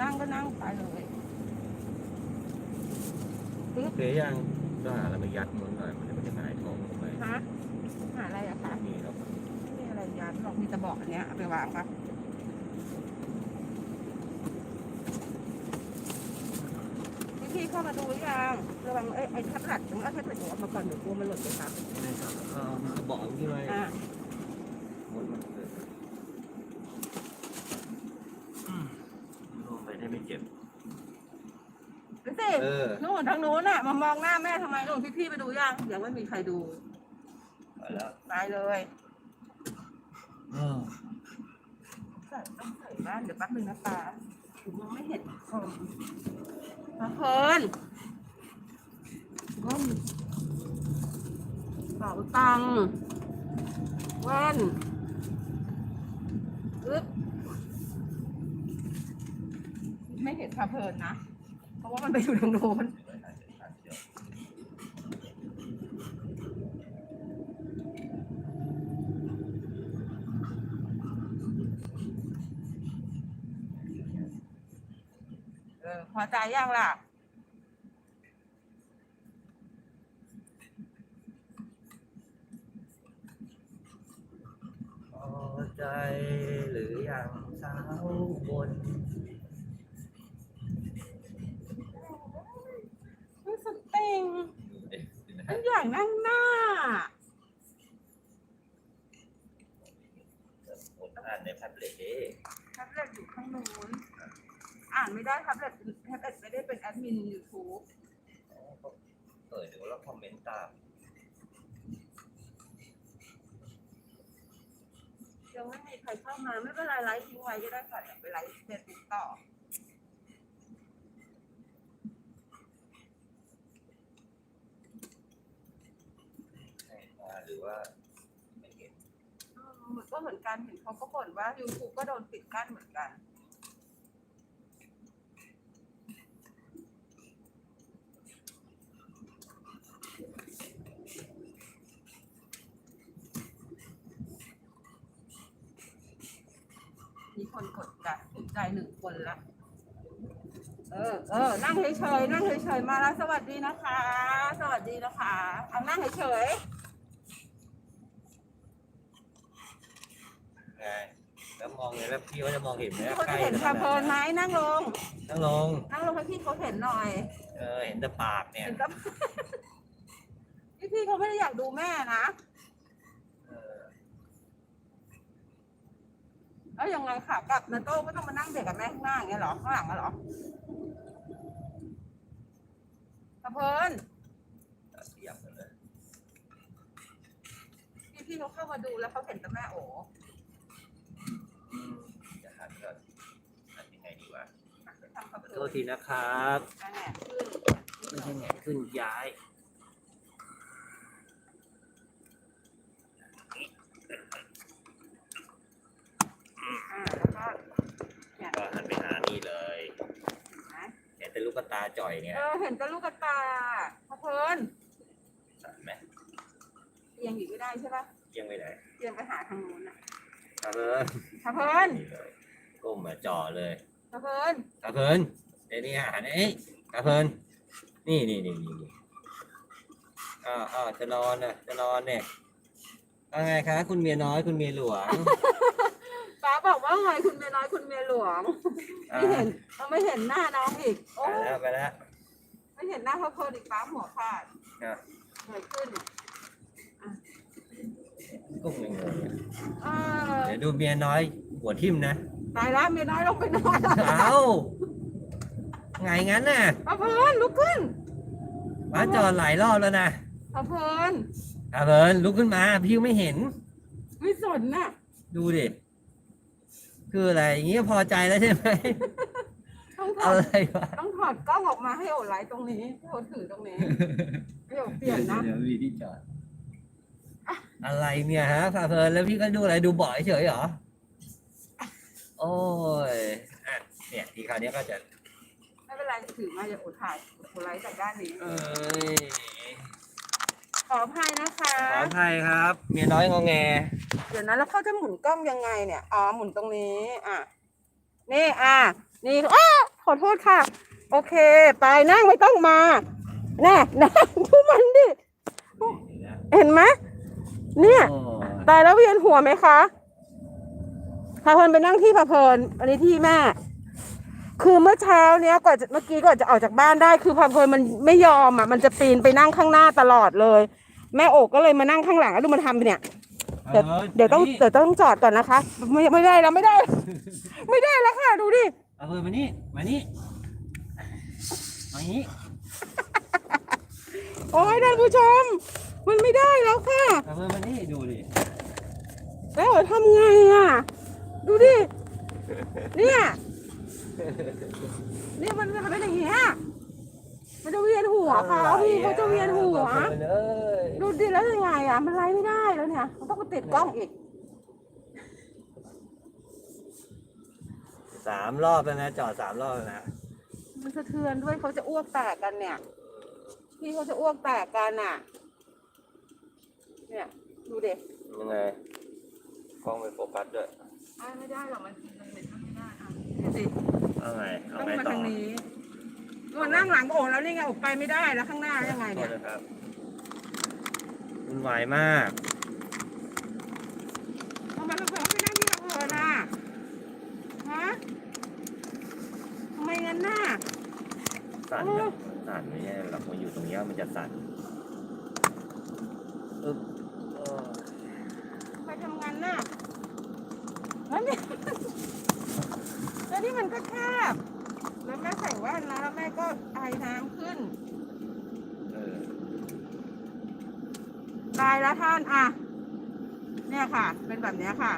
นั่งก็นั่งไปเลยเสียยังก็หาอะไรมายัดมันหน่อยมันไม่ได้หงายท้องลงไปฮะหาอะไรอะคะนี่ครับไม่มีอะไรยัดหรอกมีแต่บอกอันเนี้ยเอาไปวางปะพี่พี่เข้ามาดูหรือยังระวังไอ้ไอ้แท็บเล็ตผมเอาแท็บเล็ตหนูออกมาก่อนเดี๋ยวกลัวมันหล่นไปครับนี่ครับเออมันกระบอกที่ไว้ อ่า หมดมันเลยอืม ลงไปได้ไม่เจ็บดูสิเออ นู่นทางนู้นน่ะมามองหน้าแม่ทำไมนู่นพี่พี่ๆไปดูยังเดี๋ยวไม่มีใครดูไปแล้วไปเลยเออใส่ต้องใส่บ้านเดี๋ยวแป๊บนึงนะตาผมมองไม่เห็นคอมมาเพลินก้มเป๋าตังค์แว่นอึ๊บไม่เห็ นพาเพลินนะ เพราะว่ามันไปอยู่ตรงโน้นเออพอใจยังล่ะพอใจหรือยังสาวบนสุดเต็ งมันอย่างนั่งหน้า ผมอ่านในแท็บเล็ตเองแท็บเล็ตอยู่ข้างนู้น อ่านไม่ได้แท็บเล็ตแท็บเล็ตไม่ได้เป็นแอดมินยูทูบเปิดดูแล้วคอมเมนต์ตามยังไม่มีใครเข้ามาไม่เป็นไรไลฟ์ทิ้งไว้ก็ได้ค่ะเดี๋ยวไปไลฟ์เฟซบุ๊กต่อ ให้มาหรือ ว่าไม่เห็นอืมก็เหมือนกันเห็นเขาก็บ่นว่า YouTube ก็โดนปิดกั้นเหมือนกัน มีคนกดใจถูกใจหนึ่งคนละ เออ เออ นั่งเฉยๆ นั่งเฉยๆ มาแล้ว สวัสดีนะคะ สวัสดีนะคะ เอานั่งเฉยไแล้วมองไงแล้วพี่ว่าจะมองเห็นไหมๆเขาใกจะล้เห็นคาเพลินไหมนั่งลง นั่งลง นั่งลงให้พี่เขาเห็นหน่อยเออเห็นแต่ปากเนี่ยเห็นกับพี่พี่เขาไม่ได้อยากดูแม่นะเออแล้วยังไงค่ะกลับนาโต้ก็ต้องมานั่งเด็กกับแม่ข้างหน้าอย่างเงี้ยเหรอข้างหลังอะเหรอคาเพลินเสียบกันเลยพี่พี่เขาเข้ามาดูแล้วเขาเห็นแต่แม่โอ๋อืมจะหันก่อนหันยังไงดีวะ ไป ทำคาเพขอลิโทษนทีนะครับอะแหน่ขึ้นไม่ใช่แหงนขึ้นย้ายอ่าแล้วก็เนี่ยก็หันไปหานี่เลยนะเห็นแต่ลูกตาจ่อยเนี่ยเออเห็นแต่ลูกกระตาคาเพลินสันไหมเอียงอีกไม่ได้ใช่ปะยังไม่ไหนเอียงไปหาทางนู้นนะตาเพิ่นคาเพลินนี่เลยก้มมาจ่อเลย คาเพลินตาเพิ่นเดี๋ยวนี้หันเอ้ยตาเพิ่นนี่นี่นี่นี่นี่อ้าวอ้าวจะนอนน่ะจะนอนเนี่ยว่าไงคะ คุณเมียน้อยคุณเมียหลวงป้าบอกว่าไงคุณเมียน้อยคุณเมียหลวงอ่าไม่เห็นเราไม่เห็นหน้าน้องอีกโอ้ไปแล้วไปแล้วไม่เห็นหน้าเขาเพลินอีกป้าหัวขาดอะเหนื่อยขึ้นกุ้งหนึ่งเลยเออเดี๋ยวดูเมียน้อยหัวทิ่มนะ ตายแล้วเมียน้อยลงไปนอนแล้วเอ้าไงงั้นน่ะเอาเพลินลุกขึ้นป้าจอดหลายรอบแล้วนะเอาเพลินตาเพิ่นลุกขึ้นมา พี่ไม่เห็น ไม่สนน่ะ ดูดิ คืออะไรอย่างเงี้ยพอใจแล้วใช่ไหมต้องถอะอดไรวะต้องถอดกล้องออกมาให้โอไลท์ตรงนี้ให้โอถือตรงนี้ไม่โอเปลี่ยนนะเดี๋ยวมีที่จอดอะไรเนี่ยฮะพาเพลินแล้วพี่ก็ดูอะไรดูบ่อยเฉยเหรอ โอ้ยอะเนี่ยทีคราวนี้ก็จะ ไม่เป็นไรถือมาอย่าโอถ่ายโอไลท์จากด้านนี้ เอ้ยขออภัยนะคะ ขออภัยครับ เมียน้อยงอแง เดี๋ยวนะแล้วเขาจะหมุนกล้องยังไงเนี่ย อ๋อ หมุนตรงนี้ อะ นี่ อะ นี่อ้าขอโทษค่ะ โอเค ไปนั่งไม่ต้องมา แน่นั่งดูมันดินี่นะเห็นไหมเนี่ยโอ้ตายแล้วเวียนหัวไหมคะพาเพลินไปนั่งที่พาเพลินอันนี้ที่แม่ คือเมื่อเช้าเนี้ยก่อนจะเมื่อกี้ก่อนจะออกจากบ้านได้ คือพาเพลินมันไม่ยอมอะมันจะปีนไปนั่งข้างหน้าตลอดเลย แม่โอกก็เลยมานั่งข้างหลังแล้วดูมันทำเนี่ยเดี๋ยวออเดี๋ยวต้องนี่เดี๋ยวต้องจอดก่อนนะคะ ไม่ไม่ได้แล้วไม่ได้ ไม่ได้แล้วค่ะดูดิเอาเพิ่มมานี่มานี่มานี้โอ้ยท่านผู้ชม มันไม่ได้แล้วค่ะเอาเพิ่มมานี่ดูดิแล้วทำไงอะ ดูดิ เนี่ยเนี่ยมันทำเป็นอย่างเงี้ยมันจะเวียนหัวเขาพี่เขาจะเวียนหัวเอาเพิ่มมาเลยดูดิแล้วยังไงอะ มันไล่ไม่ได้แล้วเนี่ย มันต้องไปติดกล้องอีก สามรอบแล้วนะ จอดสามรอบแล้วนะมันสะเทือนด้วยเขาจะอ้วกแตกกันเนี่ย พี่เขาจะอ้วกแตกกันอะ เนี่ย ดูเด็กยังไงกล้องไม่โฟกัสด้วย ไม่ได้หรอกมันมันไม่ได้อะดูสิเอาไงเอาต้องไงมาต่อทางนี้มันนั่งหลังโอ่งแล้วนี่ไงออกไปไม่ได้แล้วข้างหน้ายังไงโทเนี่ษยนะครับวุ่นวายมากทำไมเราเพิ่งไปนั่งที่เราเออน่ะฮะทำไมงั้นน่ะ สั่นโอ้ นะสั่นไม่ใช่หรอกมันอยู่ตรงเนี้ยมันจะสั่นอึ๊บเออไปทำงานน่ะแล้ว เนี่ยแล้วนี่มันก็แคบแล้วแม่ใส่แว่นนะแล้วแม่ก็ไอน้ำขึ้น เออตายแล้วท่านอะ เนี่ยค่ะ เป็นแบบเนี้ยค่ะ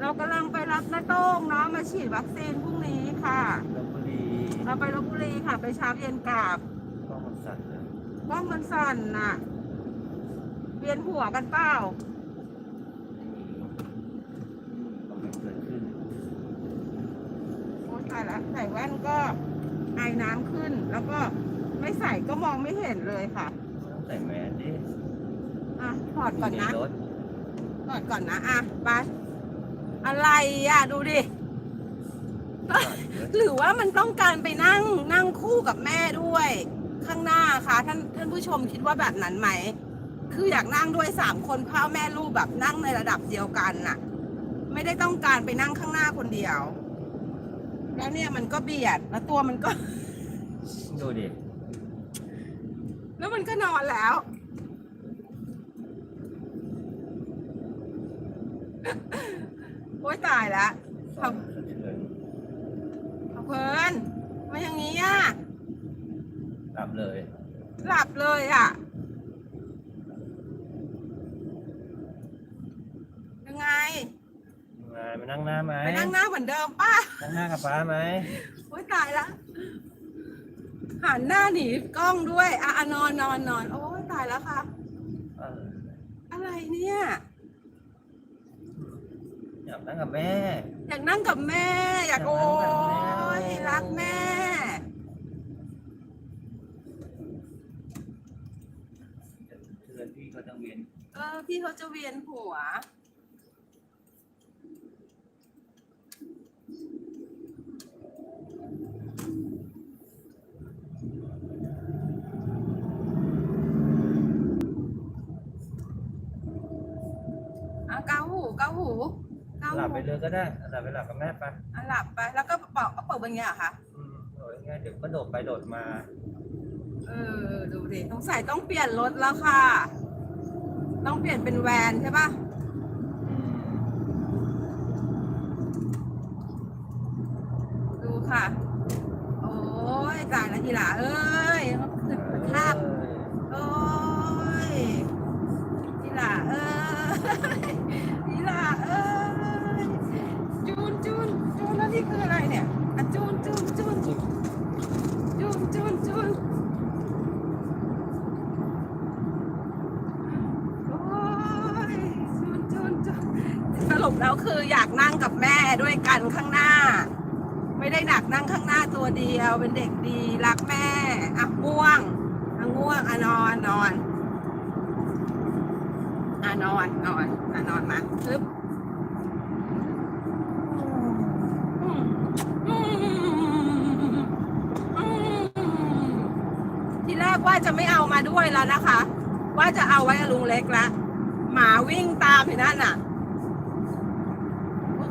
เรากำลังไปรับน้าโต้งเนาะมาฉีดวัคซีนพรุ่งนี้ค่ะลพบุรีเราไปลบบุรีค่ะ ไปเช้าเย็นกลับกล้องมันสั่นนะกล้องมันสั่นน่ะเวียนหัวกันเปล่า ต้องไม่เกิดขึ้น โอ้ตายแล้วใส่แว่นก็ไอน้ำขึ้น แล้วก็ไม่ใส่ก็มองไม่เห็นเลยค่ะ ต้องใส่แมสดิอะถอดก่อนนะ ยู่ใรถถอดก่อนนะ อะไปอะไรอะ ดูดิหรือว่ามันต้องการไปนั่งนั่งคู่กับแม่ด้วย ข้างหน้าคะท่านท่านผู้ชมคิดว่าแบบนั้นไหม คืออยากนั่งด้วยสามคนพ่อแม่ลูกแบบนั่งในระดับเดียวกันน่ะ ไม่ได้ต้องการไปนั่งข้างหน้าคนเดียว แล้วเนี่ยมันก็เบียดแล้วตัวมันก็ ดูดิ แล้วมันก็นอนแล้ว โอ๊ยตายแล้ว ครับ สะเทือน เอาเพลินมาอย่างนี้อะ รับเลย หลับเลยอะ ยังไง มามานั่งหน้าไหมไปนั่งหน้าเหมือนเดิมป้านั่งหน้ากับป้าไหมโอ๊ยตายละหันหน้าหนีกล้องด้วยอะอะนอนนอนนอนโอ๊ยตายแล้วค่ะ เอออะไรเนี่ย อยากนั่งกับแม่ อยากนั่งกับแม่ อยากอยากนั่โอ้งกับแม่ยรักแม่เทือนพี่เขาจะเวียนเออพี่เขาจะเวียนหัว อะ เกาหูเกาหูเกาหลับหูไปเลยก็ได้หลับไปหลับกับแม่ไปอะหลับไปแล้วก็เป่าก็เปิดเป็นไงอะคะอืมโอ้ยไงเดี๋ยวก็โดดไปโดดมา เออดูดิสงสัยต้องเปลี่ยนรถแล้วค่ะ ต้องเปลี่ยนเป็นแวนใช่ปะดูค่ะ โอ้ยตายแล้วทีหล่าเอ้ แล้วคืออยากนั่งกับแม่ด้วยกันข้างหน้า ไม่ได้หนักนั่งข้างหน้าตัวเดียว เป็นเด็กดีรักแม่อะง่วงอะง่วงอะนอนนอนอะนอนนอนอะนอนมาปึ๊บทีแรกว่าจะไม่เอามาด้วยแล้วนะคะ ว่าจะเอาไว้ลุงเล็กละหมาวิ่งตามที่นั่นน่ะ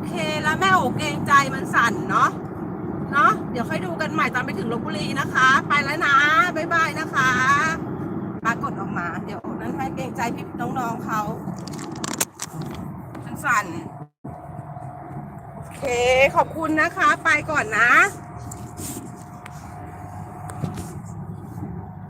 เคแล้วแม่โอเกรงใจมันสั่นเนาะเนาะเดี๋ยวค่อยดูกันใหม่ตอนไปถึงลบบุรีนะคะ ไปแล้วนะบ๊ายบายนะคะปรากฏออกมา เดี๋ยวนั้นให้เกรงใจพี่น้องๆเขามันสั่นโอเคขอบคุณนะคะ ไปก่อนนะ